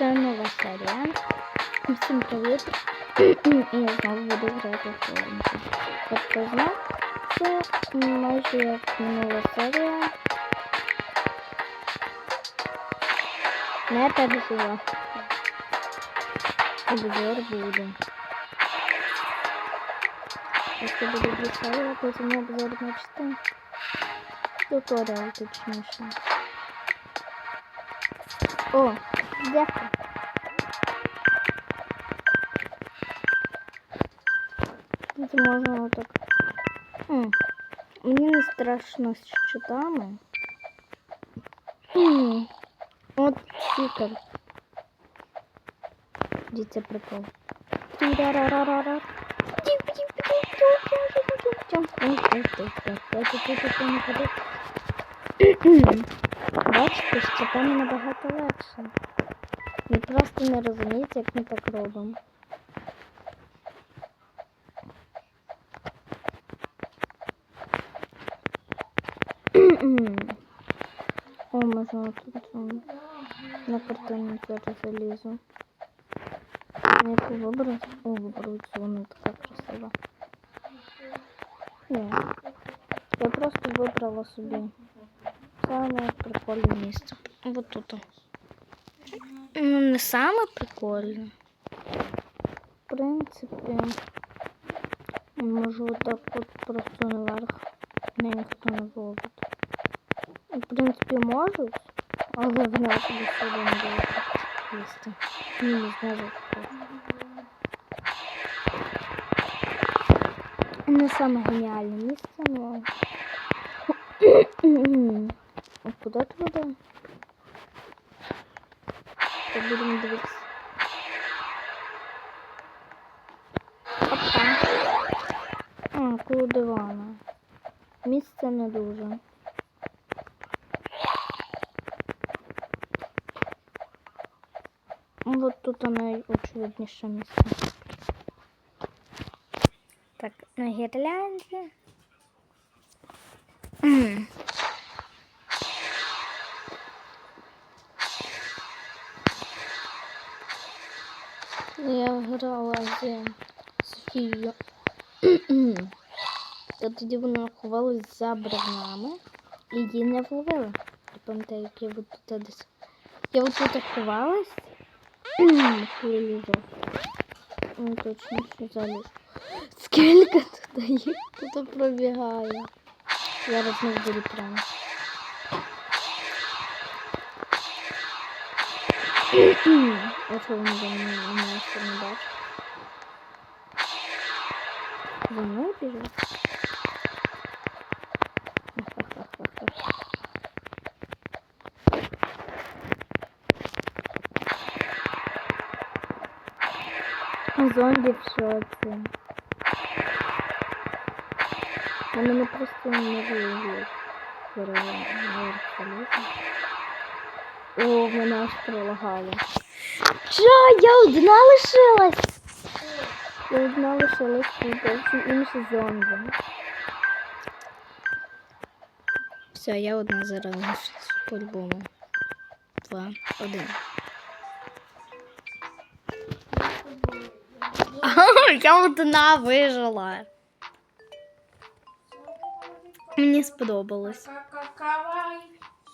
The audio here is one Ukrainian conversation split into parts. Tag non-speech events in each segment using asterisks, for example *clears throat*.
Це нова серія. Всім привіт. *clears throat* І я знову буду грати в Флоренці. Як хто знав, це майже як минула серія. Не. Обзор буде. Якщо буде дві серії, потім обзор на 4. Туторіал точніше. О, дякую. Це можна отак. М, Мені не страшно з щитами. М, От. Де це прикол? Тірарарарара. Бачите, з щитами набагато легше. Ви просто не розумієте, як ми так робимо. О, можна тут м, на картину теж залізу. Я яку вибрати? О, виберу цю, вона така красива. Ні. Я просто вибрала собі саме прикольне місце. Вот тут. Не саме прикольне. В принципі, можу так от просто наверх. Не ніхто не зловить. В принципі, можуть, але в нас себе не буде їсти. Ні, не зможу. Не саме геніальне місце, але... *coughs* Куди? То будемо дивитися. Опа. А, коло дивана. Місце не дуже. Ну, От тут найочевидніше місце. Так, на гірлянді. Я грала з Софією. *clears throat* Та тоді вона ховалась за бревнами і її не вловили. Пам'ятаю, як я от тут десь. Я от тут ховалась. Коли. *clears throat* Ну, точно, що заліз. Скільки тут їх тут пробігає. Зараз не буду прямо. Оце вони за мною мене ще не бачать. За мною біжать? Ха-ха-ха-ха-ха. Зомбі в шоці. Вони мене просто не виявляють. О, мене аж пролагало. Що? Я одна лишилась? Я одна лишилась тут, інші зомбі. Все, я одна зараз лишилась по-любому. Два, один. Я одна вижила. Мені сподобалось. Какава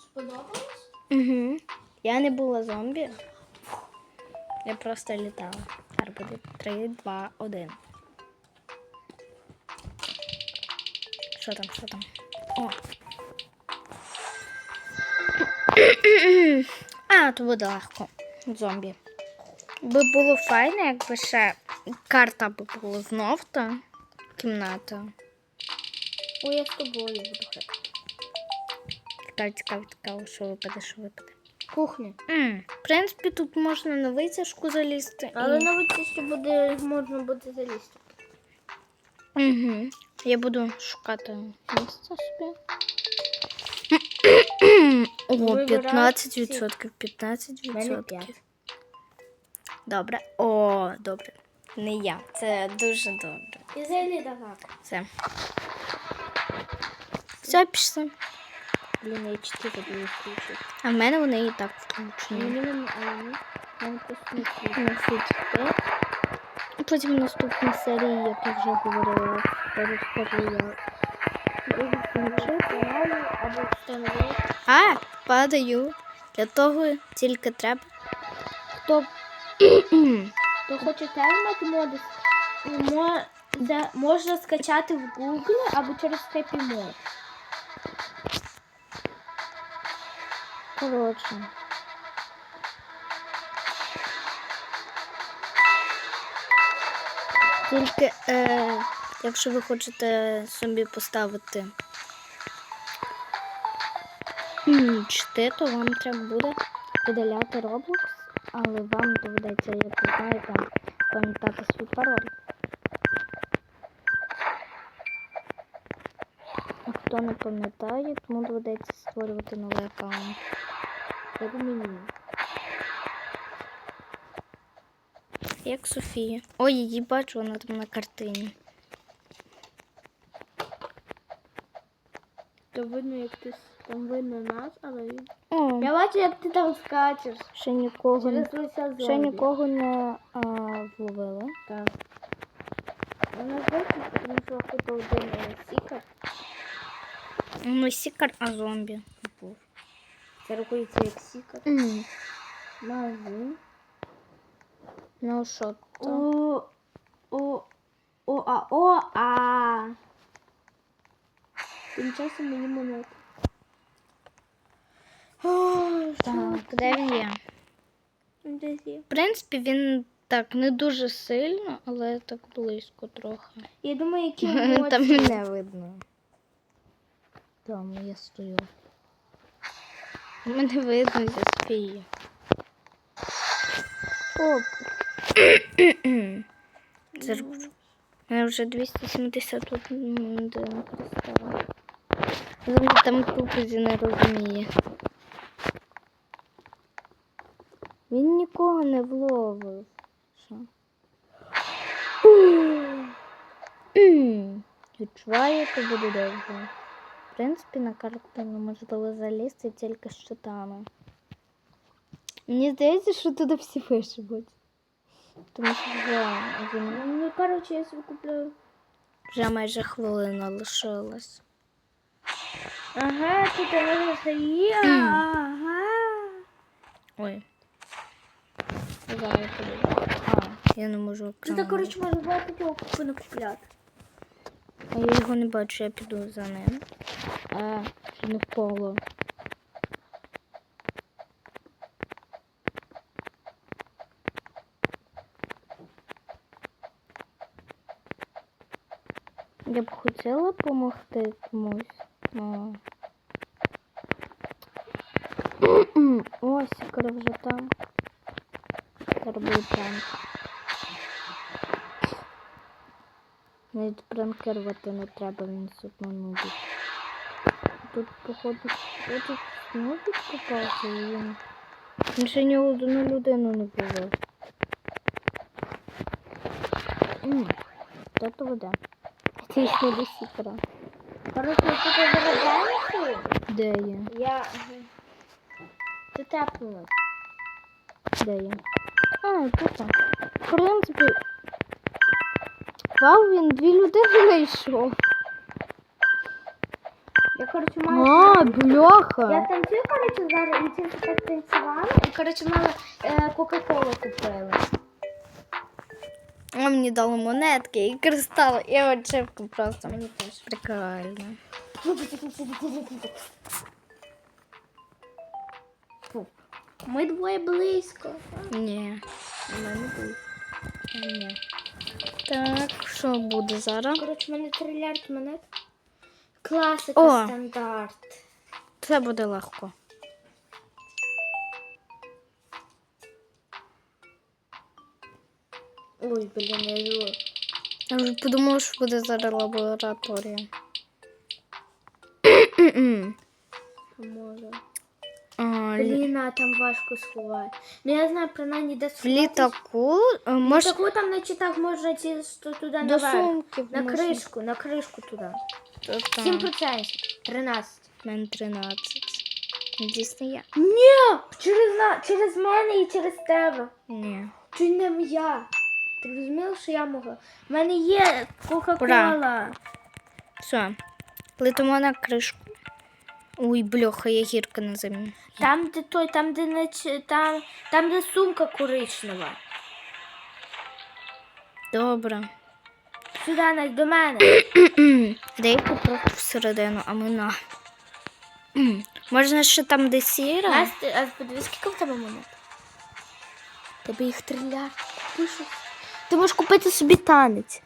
сподобалось? Угу. Я не була зомбі. Я просто літала. Зараз буде 3, 2, 1. Що там, що там? О. *clears throat* А, то буде легко. Зомбі. Би було файно, якби ще карта би була знов та кімната. Ой, я з тобою буду грати. Цікаво, цікаво, цікаво, що випаде, що випаде. Кухня. М, В принципі, тут можна на витяжку залізти. Але і... на витяжці буде, можна буде залізти. Угу. Я буду шукати місце собі. О, Вибирай 15%, 15%. п'ять. Добре. О, добре. Не я. Це дуже добре. І зайди давай. Все. Все, пішли. Блін, я чотири буду включити. А в мене вони і так включені. мені не просто не. Потім в наступній серії, як я вже говорила, розкажу я. Каналу або встановити. А, падаю. Для того тільки треба. Хто, хто хоче термат моди, можна скачати в Google або через Happy Mod. Коротше. Тільки, е, якщо ви хочете собі поставити м, чти, то вам треба буде видаляти Roblox, але вам доведеться, як ви знаєте, пам'ятати свій пароль. А хто не пам'ятає, тому доведеться створювати новий аккаунт. Як мені. Як Софія. Ой, її бачу, вона там на картині. То видно, як ти там видно нас, але він. О, Я бачу, як ти там скачеш. ще нікого, не- Через зомбі. ще нікого не а, вловили. Так. Вона тому що хто один сікар Ну, сікар, а зомбі. Це рахується як сікар. М, Магазин. Ну що, то? О, о, о, а, о, а. Тим часом мені монет. Так, де він є? Десь є. В принципі, він так не дуже сильно, але так близько трохи. Я думаю, які *laughs* Там емоції. мене видно. Там я стою. Мене видно зі Софії. Оп. *clears throat* Це ж я вже 271 кристал. Зомбі там тупозі не розуміє. Він нікого не вловив. Що? *clears throat* Відчуваю, то буде довго. В принципі, на карту неможливо залізти тільки з щитами. Мені здається, що туди всі вишибуть. Тому що вже, він- Ну, коротше, я собі куплю. вже майже хвилина лишилась. Ага, тут можна стоїть. Ага. Ой. Зараз я подивлюсь. А, я не можу Це коротше, можна купити купляти. А я його не бачу, я піду за ним. А, впало. Я б хотіла допомогти комусь. Ну. *clears throat* Ось, яка вже там. Я пранк. Навіть пранкерувати не треба, він одно нубить. Тут, походу, я тут нубить попався він. Він ще ні одну людину не. М, Хто то веде? Ти ще до сікера. Коротше, тут зарадаєш? Де є? Я... Ти тепнула. Де є? А, тут. В принципі. Вау, він дві людини знайшов. Я, коротше, маю... А, Я бляха. танцюю, коротше, зараз, і тільки так танцювала. І, коротше, мама е, Кока-Колу купила. А мені дали монетки і кристал, і очівку просто. Мені теж. Прикольно. Ми двоє близько. Ні. Мене близько. Ні. Так, що буде зараз? Коротше, в мене трильярд монет. Класика О! стандарт. Це буде легко. Ой, блін, я його. Я вже подумала, що буде зараз лабораторія. Може. Блін, а там важко сховати. Ну я знаю принаймні де В сховати. літаку е, Таку там наче так можна ці сто- туди наверх. сумки. На можна. кришку, на кришку туди. Там. 7%. 13. в 13. Дійсно я. Ні! Через, на... через мене і через тебе. Ні. Чи не я? Ти розуміла, що я могла? У мене є Кока-Кола. Все. Летимо на кришку. Ой, бляха, я гірка на землі. Там, де той, там, де не чи- там, там, де сумка коричнева. Добре. Сюди Надь, до мене. *coughs* Рейку просто всередину, а ми на. Можна ще там, де сіра? Настя, а подивись, скільки в тебе монет? Тебе їх трилляр. Пишу. Ти можеш купити собі танець.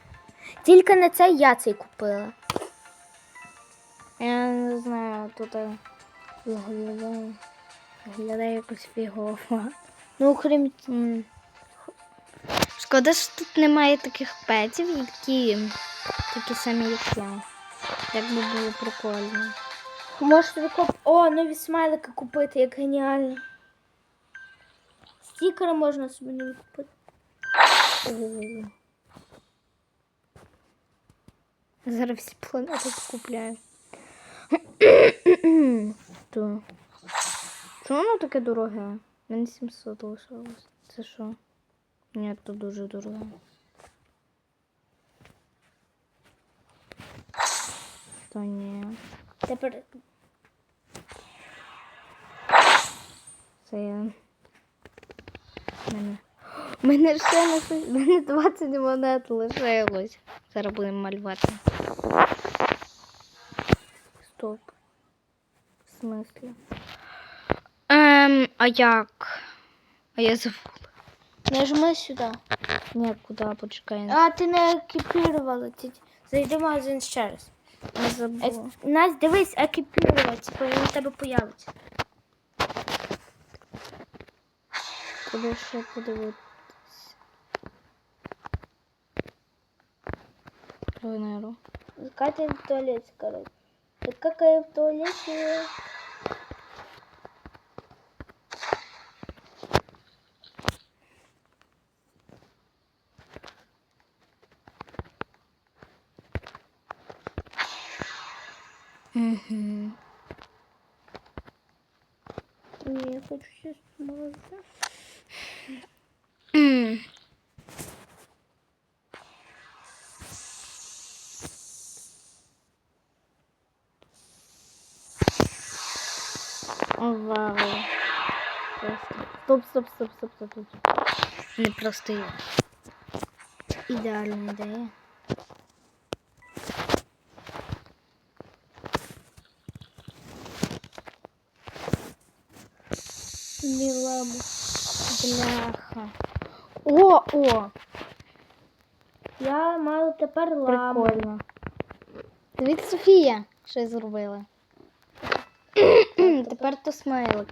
Тільки на це я цей купила. Я не знаю, тут е, виглядає, виглядає якось фігово. Ну, окрім. Шкода, що тут немає таких петів, які такі самі, як я. Як би було прикольно. Можеш собі куп... О, нові смайлики купити, як геніально. Стікери можна собі нові купити. Зараз всі планети купляю. Чому воно таке дороге? У мене 700 лишилось. Це що? Ні, то дуже дороге. То ні. Тепер Це я. Мене. Мене ще у *laughs* мене 20 монет лишилось. Зараз будемо малювати. Стоп. В смислі? Ем, а як? А я забула. нажми сюди. Ні, куди почекай. А, ти не екіпірувала. Ти... Зайди в магазин ще раз. Я забула. Ек... Настя, дивись, екіпірувати, бо він у тебе появиться. Куди ще подивитися? Тренеру. Катя в туалет, короче. Так какая в туалете? Угу. Не, я хочу сейчас магазин. Вау. Просто. Стоп, стоп, стоп, стоп, стоп, стоп. Не просто я. Ідеальна ідея. Бляха. О, о! Я маю тепер ламу. Прикольно. Дивіться, Софія, що я зробила. *clears throat* Тепер то смайлик.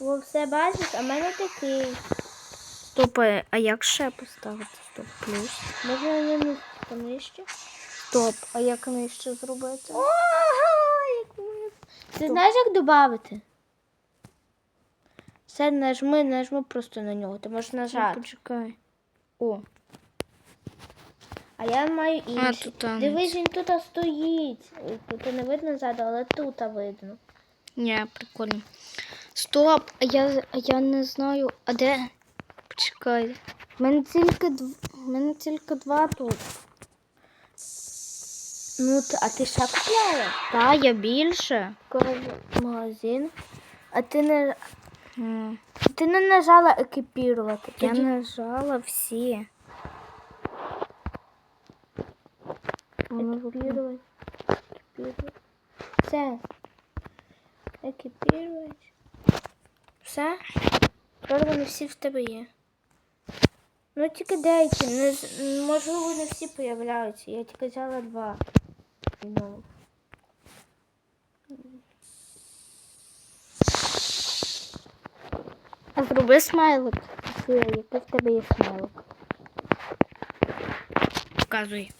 Во все бачиш, а в мене такий. Стоп, а як ще поставити? Стоп, плюс. Можна не місце там нижче. Стоп, а як нижче зробити? Ага, як ми- Ти знаєш, як додати? Все, нажми, нажми просто на нього. Ти можеш нажати. Почекай. О, А я маю інший. тут. Дивись, він тут стоїть. Тут не видно ззаду, але тут видно. ні, прикольно. Стоп, а я, я не знаю, а де? Почекай. У мене тільки, дв... мене тільки два тут. Ну, а ти ще купляла? Та, я більше. Магазин. А ти не, М, ти не нажала екіпірувати. Я Тоді- нажала всі. Екіпірувати. Екіпірувати. Все. Екіпірувати. Все? Тепер вони всі в тебе є. Ну тільки деякі. Не, можливо, не всі появляються. Я тільки взяла два. Ну. А зроби смайлик. Який в тебе є смайлик? Показуй.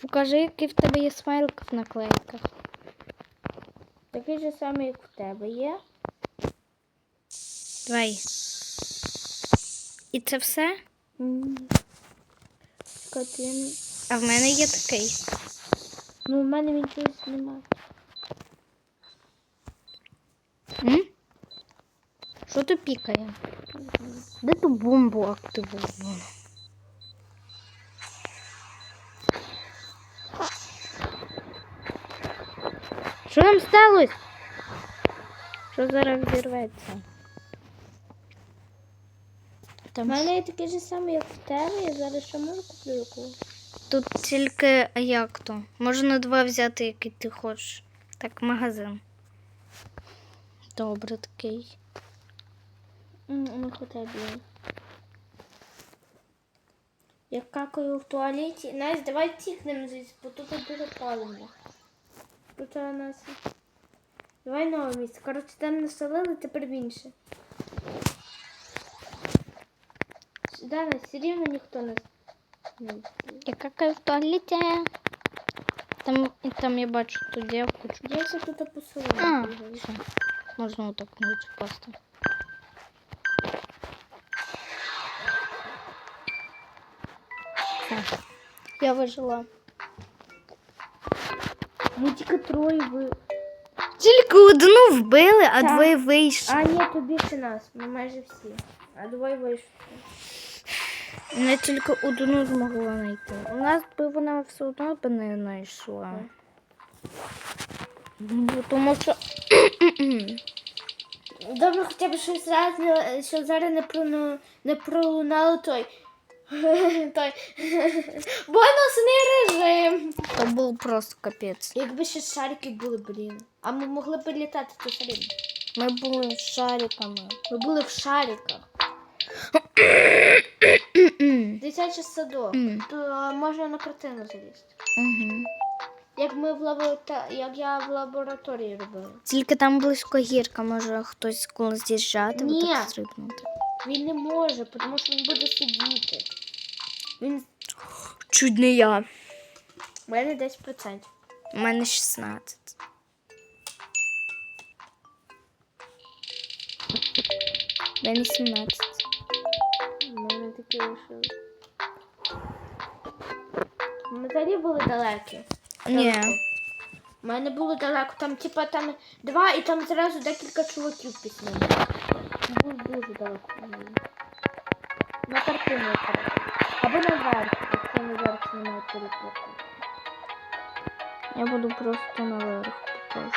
Покажи, який в тебе є смайлик в наклейках. Такий же самий, як в тебе є. Давай. І це все? Не- А в мене є такий. Ну, в мене він чогось немає. М? Що то пікає? Де ту бомбу активувала? Що нам сталося? Що зараз взірветься? У Там мене є такий же самий, як в тебе, я зараз ще можу куплю якого. Тут тільки а як то? Можна два взяти, який ти хочеш. Так, магазин. Добре, такий. Ну, хоча б. Я какаю в туалеті. Настя, давай тікнемо звідси, бо тут дуже палимо. Тут у нас. Давай нове місце. Коротше, там населили, тепер інше. Да, нас все рівно ніхто нас не Я какаю в туалеті. Там, там я бачу ту дівку. Я ще тут по А, все. Можна отак навіть впасти. Все. Я вижила. Ми тільки троє ви. Тільки одну вбили, а Так. двоє вийшли. А, ні, тут більше нас. Ми майже всі. А двоє вийшли. Не тільки одну змогла знайти. У нас би вона все одно б не знайшла. Тому що Добре, хоча б щось раз, що зараз не, про, не пролунало той. *laughs* той. *laughs* Бонусний режим. то був просто капець. Якби ще шарики були, блін. А ми могли б літати то рівно. Ми були шариками. Ми були в шариках. *coughs* Дитячий садок. То можна на картину залізти. Угу. Як ми в лабората... як я в лабораторії робила. Тільки там близько гірка, може хтось коли з'їжджати, Ні. отак стрибнути. Він не може, тому що він буде сидіти. Він Чуть не я. у мене 10%. У мене 16. У мене 17. У мене такі лишили. Ми взагалі були далекі. Ні. У мене було далеко. Там, типа, там два і там зразу декілька чуваків після. Було дуже далеко. На картину. Або на верх, якщо на верх немає телепорту. Я буду просто на наверх покажу.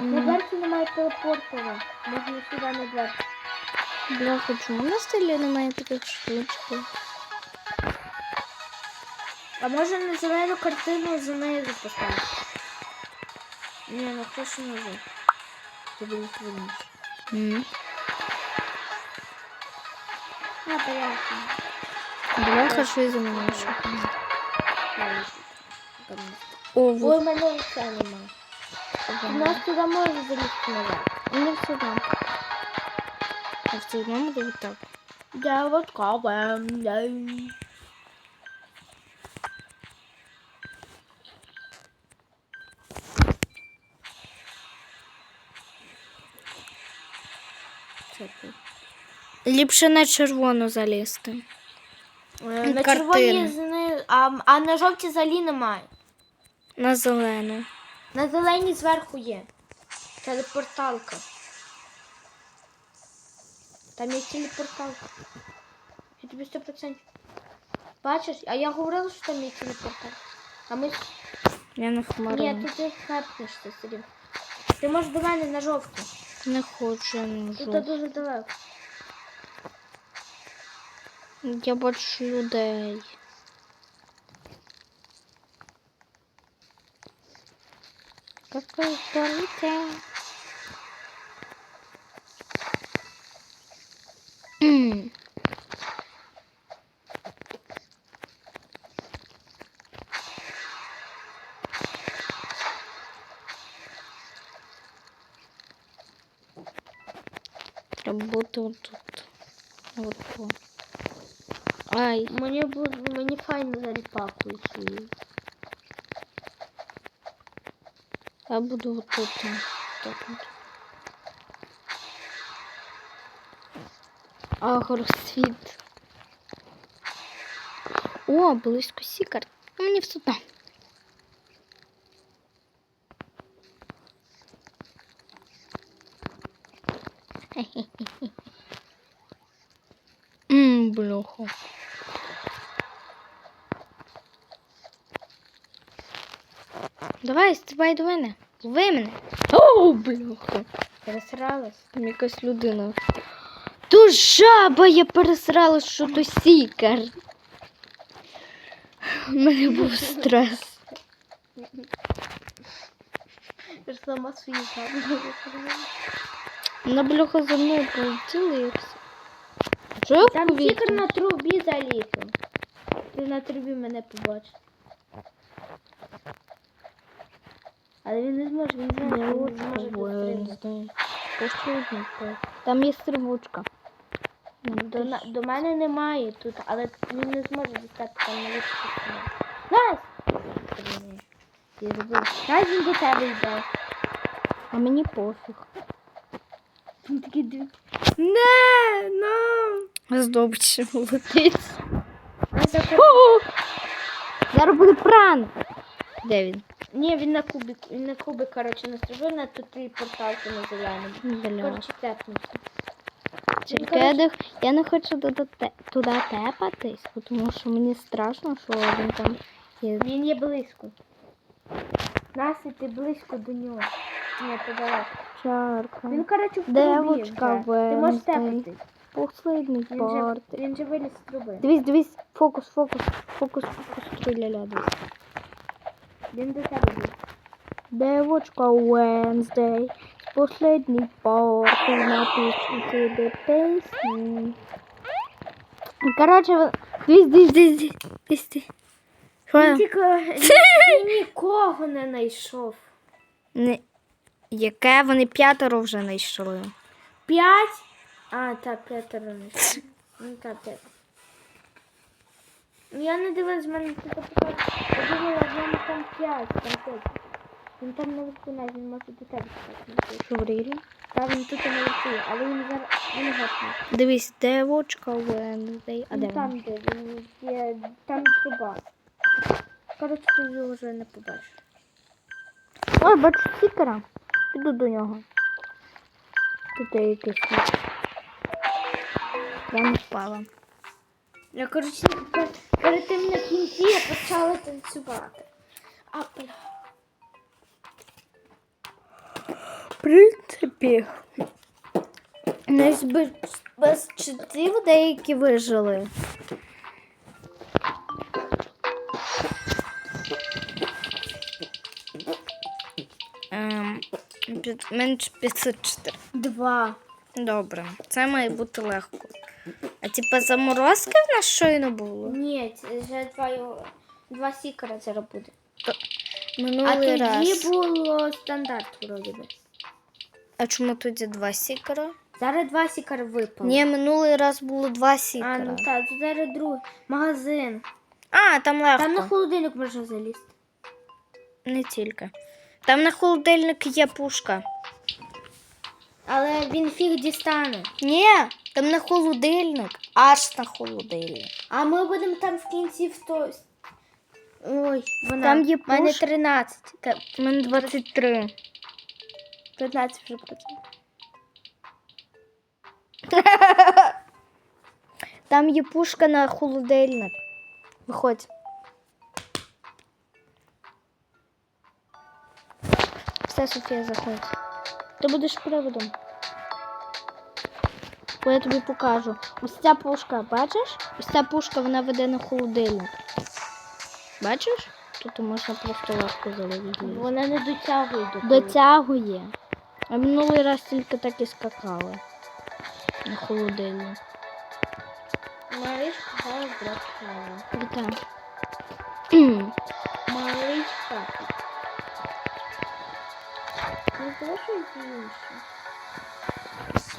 На верхі немає телепортера. Можна сюди на верх. Бляха, чому на стилі немає таких штучок? А може на зелену картину за нею поставити? Ні, ну не вже. Тобі не хвилюєш. М. А, понятно. Бляха, що я за мене шукаю. О, Ой, вот. у мене лиця немає. У нас туди можна залізти наверх. Не все одно. А все одно буде так. Я вот кавем. Ліпше на червону залізти. На Картина. червоній зни... а, а на жовтій взагалі немає. На зелену. На зеленій зверху є. Телепорталка. Там є телепорталка. Я тобі 100%. Бачиш? А я говорила, що там є телепорталка. А ми... Я на хмарину. Ні, тут ти хепнешся рівно. Ти можеш до мене на жовту. Не хочу, я не Тут можу. дуже далеко. Я бачу людей. Какой полетел. М. Треба бути отут. От по. Ай. Мені буде, мені файно свою. Я буду вот тут. там, Так вот. Агросвіт. О, близько сікар. Ну, Мені все одно. Мм, бляха. Давай, стрибай до мене. Лови мене. О, бляха. Пересралась. Там якась людина. То жаба, я пересрала, що то сікар. У мене був стрес. Я ж сама свої жаби. Вона бляха за мною полетіла і все. А Що я Там тікер на трубі залізав. Ти на трубі мене побачиш. Але він не зможе, він знає, Не що він не зможе. Послідний. Там є стрибучка. Ну, До, на, до мене немає тут, але він не зможе дістати там на вишку. Я. Настя, він до тебе йде. А мені пофіг. Він такий дивиться. Не, ну. Летить. Настя, Зараз буде пранк. Де він? Ні, він на кубик, він на кубик, коротше, настрибив на тут три порталки на зеленому. Коротше, тепнувся. Тільки я, не, хочу туди, туди тепатись, тому що мені страшно, що він там є. Він є близько. Настя, ти близько до нього. Ні, подалеко. Чарка. Він, коротше, в трубі Девочка вже. Ти можеш Венздей. тепатись. Він же, парти. він же виліз з труби. Дивись, дивись, фокус, фокус, фокус, фокус, стріляля, дивись. Він до тебе був. Девочка Wednesday, последній напишу тобі пісні. Короче, ви- дивись, дивись, дивись, дивись, *laughs* Він нікого не знайшов. Не- Яке вони п'ятеро вже знайшли. П'ять? А, так, п'ятеро знайшов. Ну так, п'ять. Ну, Я не дивилась, в мене тут показує. Я думала, в мене там п'ять, там п'ять. Він там наверху, навіть він може до тебе сказати. Що в рілі? Та він тут наверху, але він зараз він гатний. Дивись, девочка Wednesday. А де Він там, де він є, там труба. Коротше, ти його вже не побачиш. Ой, бачу стікера. Піду до нього. Тут є якийсь. Я не впала. Я, коротше, пер- перед тим на кінці я почала танцювати. А, бля. В принципі, без, без читів деякі вижили. Ем, під, менш 504. Два. Добре, це має бути легко. А типа заморозки в нас щойно було? Ні, вже два, два сікера зараз буде. А Минулий тоді раз. було стандарт вроді би. А чому тоді два сікера? Зараз два сікера випало. Ні, минулий раз було два А, ну так, тут зараз другий. Магазин. А, там легко. Там на холодильник можна залізти. Не тільки. Там на холодильник є пушка. Але він фіг дістане. Ні, там на холодильник. Аж на холодильник. А ми будемо там в кінці в то. Ой, вона. Там є У мене пушка. 13. Та, У мене 23. 15 вже процентів. *laughs* Там є пушка на холодильник. Виходь. Все, Софія, заходь. Ти будеш приводом. Бо я тобі покажу. Ось ця пушка, бачиш? Ось ця пушка вона веде на холодильник. Бачиш? Тут можна просто легко залізти. Вона не дотягує до того. Дотягує. А минулий раз тільки так і скакали. На холодильник. Маришка здрастала. Вітаю. Маришка. Ну, то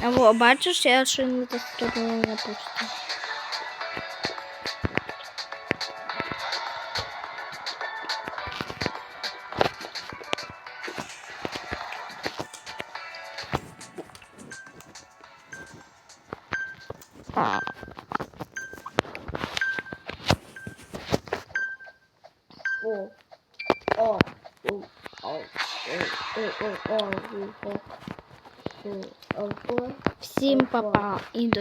що інше? А во, бачиш, я ще не застрибнула не пусту. Всім